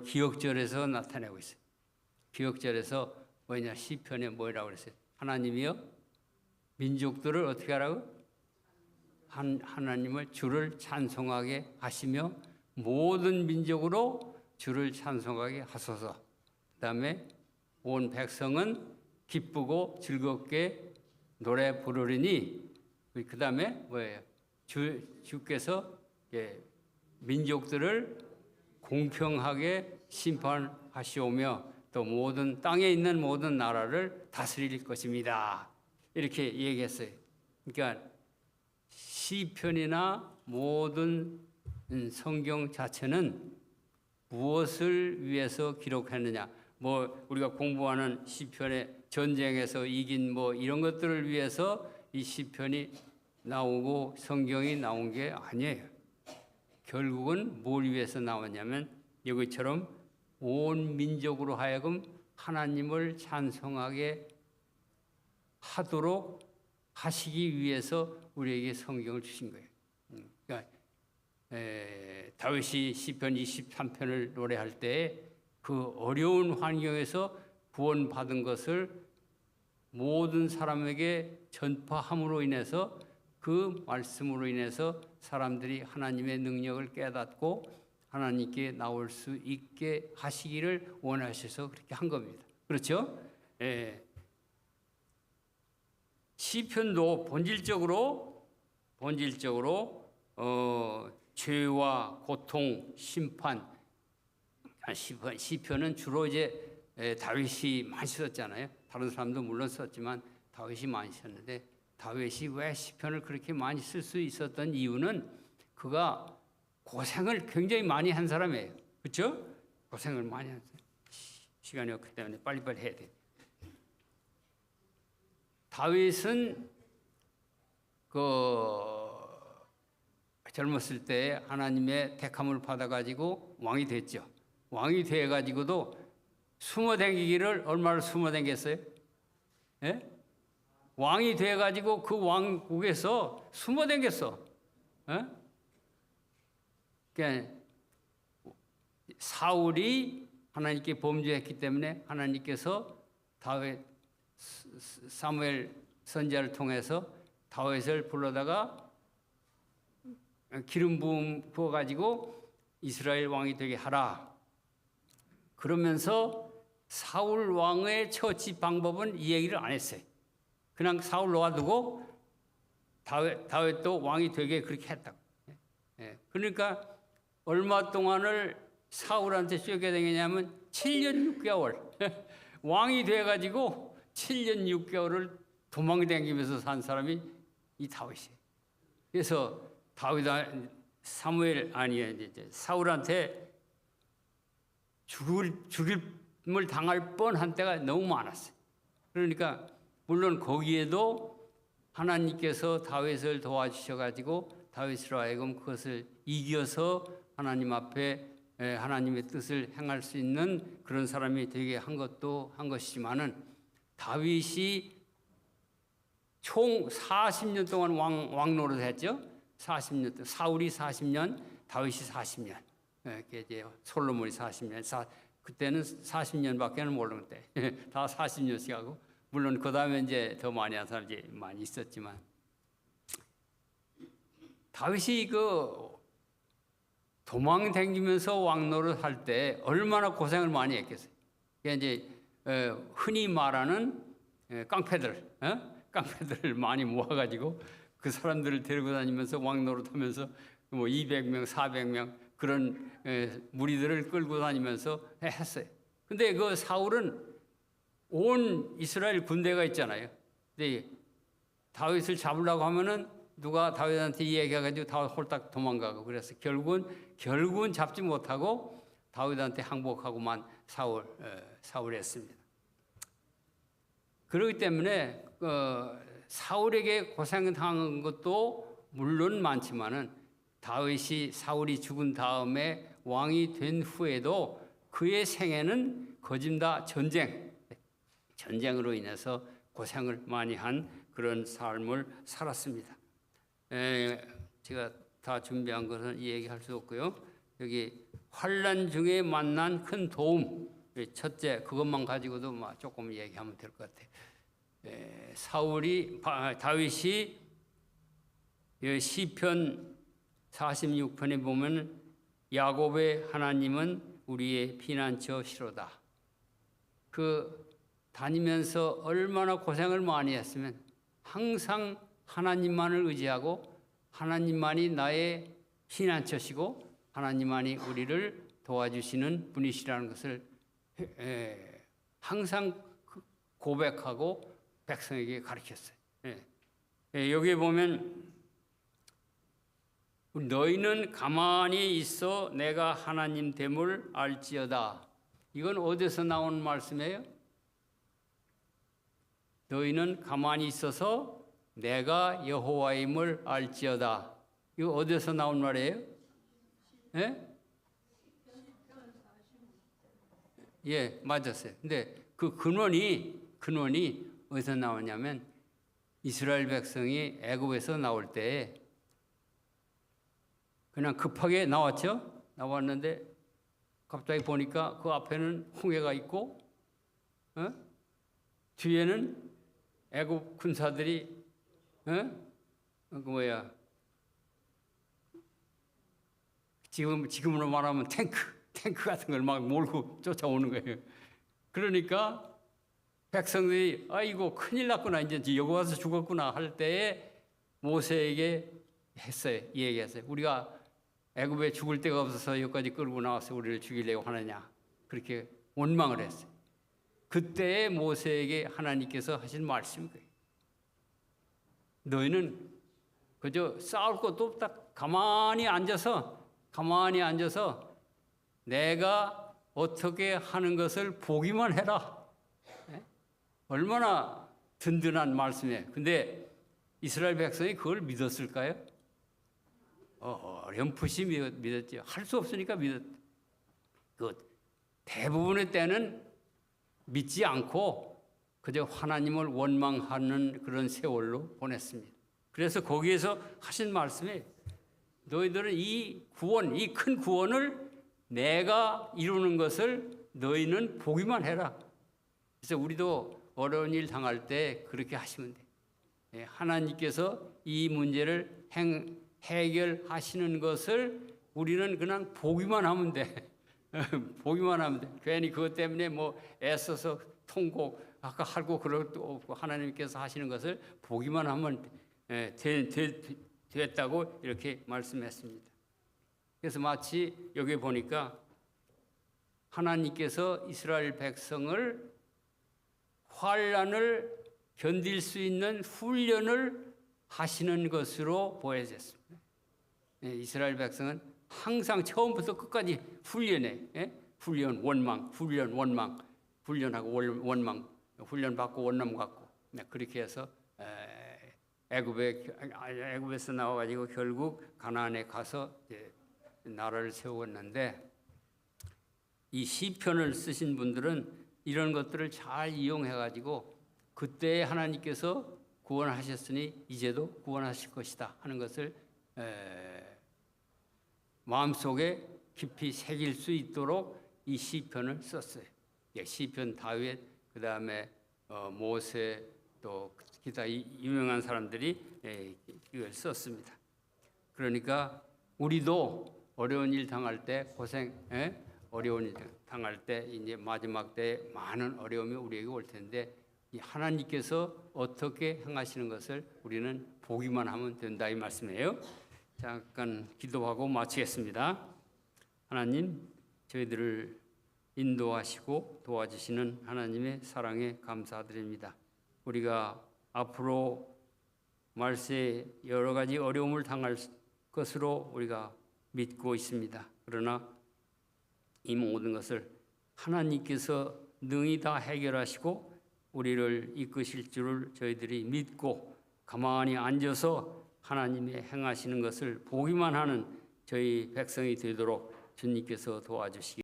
오늘 기억절에서 나타내고 있어요. 기억절에서 뭐냐 시편에 뭐라고 그랬어요? 하나님이요 민족들을 어떻게 하라고? 한 하나님을 주를 찬송하게 하시며 모든 민족으로 주를 찬송하게 하소서. 그다음에 온 백성은 기쁘고 즐겁게 노래 부르리니 그다음에 뭐예요? 주 주께서 예, 민족들을 공평하게 심판하시오며 또 모든 땅에 있는 모든 나라를 다스릴 것입니다. 이렇게 얘기했어요. 그러니까 시편이나 모든 음, 성경 자체는 무엇을 위해서 기록했느냐? 뭐 우리가 공부하는 시편의 전쟁에서 이긴 뭐 이런 것들을 위해서 이 시편이 나오고 성경이 나온 게 아니에요. 결국은 뭘 위해서 나왔냐면 여기처럼 온 민족으로 하여금 하나님을 찬송하게 하도록 하시기 위해서 우리에게 성경을 주신 거예요. 음, 그러니까 에, 다윗이 시편 23편을 노래할 때 그 어려운 환경에서 구원받은 것을 모든 사람에게 전파함으로 인해서 그 말씀으로 인해서 사람들이 하나님의 능력을 깨닫고 하나님께 나올 수 있게 하시기를 원하셔서 그렇게 한 겁니다. 그렇죠? 예. 시편도 본질적으로 본질적으로 어, 죄와 고통, 심판 아, 시편, 시편은 주로 이제 에, 다윗이 많이 썼잖아요. 다른 사람도 물론 썼지만 다윗이 많이 썼는데 다윗이 왜 시편을 그렇게 많이 쓸 수 있었던 이유는 그가 고생을 굉장히 많이 한 사람이에요. 그렇죠? 고생을 많이 했어요. 시간이 없기 때문에 빨리빨리 해야 돼. 다윗은 그 젊었을 때 하나님의 택함을 받아가지고 왕이 됐죠. 왕이 돼가지고도 숨어 댕기기를 얼마나 숨어 댕겼어요? 예? 왕이 돼가지고 그 왕국에서 숨어 댕겼어. 예? 그러니까 사울이 하나님께 범죄했기 때문에 하나님께서 다윗 사무엘 선지자를 통해서 다윗을 불러다가 기름 부음 부어 가지고 이스라엘 왕이 되게 하라. 그러면서 사울 왕의 처치 방법은 이 얘기를 안 했어요. 그냥 사울 놓아두고 다윗 다윗도 왕이 되게 그렇게 했다고. 예. 그러니까 얼마 동안을 사울한테 쫓겨다니냐면 7년 6개월 왕이 돼가지고 7년 6개월을 도망다니면서 산 사람이 이 다윗이에요. 그래서 다윗 사무엘 아니 이제 사울한테 죽을 죽임을 당할 뻔한 때가 너무 많았어요. 그러니까 물론 거기에도 하나님께서 다윗을 도와주셔 가지고 다윗으로 하여금 그것을 이겨서 하나님 앞에 하나님의 뜻을 행할 수 있는 그런 사람이 되게 한 것도 한 것이지만은 다윗이 총 40년 동안 왕, 왕노릇 했죠. 40년 동안 사울이 40년, 다윗이 40년. 이렇게 이제 솔로몬이 40년. 사, 그때는 40년밖에는 모르는데 다 40년씩 하고 물론 그 다음에 이제 더 많이 한 사람이 많이 있었지만 다윗이 그 도망 다니면서 왕노릇 할때 얼마나 고생을 많이 했겠어요. 그게 이제 흔히 말하는 깡패들, 어? 깡패들을 많이 모아가지고 그 사람들을 데리고 다니면서 왕노릇 하면서 뭐 200명, 400명 그런 무리들을 끌고 다니면서 했어요. 근데 그 사울은 온 이스라엘 군대가 있잖아요. 근데 다윗을 잡으려고 하면은 누가 다윗한테 이야기해가지고 다윗 홀딱 도망가고 그래서 결국은 결국은 잡지 못하고 다윗한테 항복하고만 사울 사울했습니다. 그렇기 때문에 어, 사울에게 고생 당한 것도 물론 많지만은 다윗이 사울이 죽은 다음에 왕이 된 후에도 그의 생애는 거짓다 전쟁 전쟁으로 인해서 고생을 많이 한 그런 삶을 살았습니다. 에, 제가 다 준비한 것은 이 얘기할 수 없고요. 여기 환란 중에 만난 큰 도움. 첫째 그것만 가지고도 막 조금 얘기하면 될 것 같아. 에, 사울이 바- 다윗이 이 시편 46편에 보면 야곱의 하나님은 우리의 피난처 시로다. 그 다니면서 얼마나 고생을 많이 했으면 항상 하나님만을 의지하고 하나님만이 나의 피난처시고 하나님만이 우리를 도와주시는 분이시라는 것을 에, 항상 그 고백하고 백성에게 가르쳤어요. 예. 예, 여기 보면 너희는 가만히 있어 내가 하나님 됨을 알지어다. 이건 어디서 나온 말씀이에요? 너희는 가만히 있어서 내가 여호와임을 알지어다. 이거 어디서 나온 말이에요? 예? 예, 맞았어요. 근데 그 근원이 근원이 어디서 나오냐면 이스라엘 백성이 애굽에서 나올 때 그냥 급하게 나왔죠. 나왔는데 갑자기 보니까 그 앞에는 홍해가 있고 어? 뒤에는 애굽 군사들이 어? 그 뭐야 지금 지금으로 말하면 탱크 탱크 같은 걸 막 몰고 쫓아오는 거예요. 그러니까 백성들이 아이고 큰일 났구나 이제 여기 와서 죽었구나 할 때에 모세에게 했어요. 얘기했어요. 우리가 애굽에 죽을 데가 없어서 여기까지 끌고 나와서 우리를 죽이려고 하느냐 그렇게 원망을 했어요. 그때에 모세에게 하나님께서 하신 말씀이 거예요. 너희는 그저 싸울 것도 없다. 가만히 앉아서 가만히 앉아서 내가 어떻게 하는 것을 보기만 해라. 예? 얼마나 든든한 말씀이에요. 근데 이스라엘 백성이 그걸 믿었을까요? 어, 어렴풋이 믿었, 믿었죠. 할 수 없으니까 믿었. 그 대부분의 때는 믿지 않고 그저 하나님을 원망하는 그런 세월로 보냈습니다. 그래서 거기에서 하신 말씀이 너희들은 이 구원, 이 큰 구원을 내가 이루는 것을 너희는 보기만 해라. 그래서 우리도 어려운 일 당할 때 그렇게 하시면 돼. 예, 하나님께서 이 문제를 행, 해결하시는 것을 우리는 그냥 보기만 하면 돼. 보기만 하면 돼. 괜히 그것 때문에 뭐 애써서 통곡 아까 하고 그럴 것도 없고 하나님께서 하시는 것을 보기만 하면 예, 되, 되, 됐다고 이렇게 말씀했습니다. 그래서 마치 여기 보니까 하나님께서 이스라엘 백성을 환란을 견딜 수 있는 훈련을 하시는 것으로 보여졌습니다. 예, 이스라엘 백성은 항상 처음부터 끝까지 훈련해. 예? 훈련, 원망, 훈련, 원망, 훈련하고 원- 원망, 훈련 받고 원망 받고 네, 그렇게 해서 에, 애굽에 아, 애굽에서 나와가지고 결국 가나안에 가서 나라를 세웠는데 이 시편을 쓰신 분들은 이런 것들을 잘 이용해가지고 그때 하나님께서 구원하셨으니 이제도 구원하실 것이다 하는 것을 에, 마음속에 깊이 새길 수 있도록 이 시편을 썼어요. 예, 시편 다윗 그 다음에 어, 모세 또 기타 이- 유명한 사람들이 예, 이걸 썼습니다. 그러니까 우리도 어려운 일 당할 때 고생, 예? 어려운 일 당할 때 이제 마지막 때 많은 어려움이 우리에게 올 텐데 이 하나님께서 어떻게 행하시는 것을 우리는 보기만 하면 된다 이 말씀이에요. 잠깐 기도하고 마치겠습니다. 하나님, 저희들을 인도하시고 도와주시는 하나님의 사랑에 감사드립니다. 우리가 앞으로 말세 여러 가지 어려움을 당할 것으로 우리가 믿고 있습니다. 그러나 이 모든 것을 하나님께서 능히 다 해결하시고 우리를 이끄실 줄을 저희들이 믿고 가만히 앉아서 하나님의 행하시는 것을 보기만 하는 저희 백성이 되도록 주님께서 도와주시기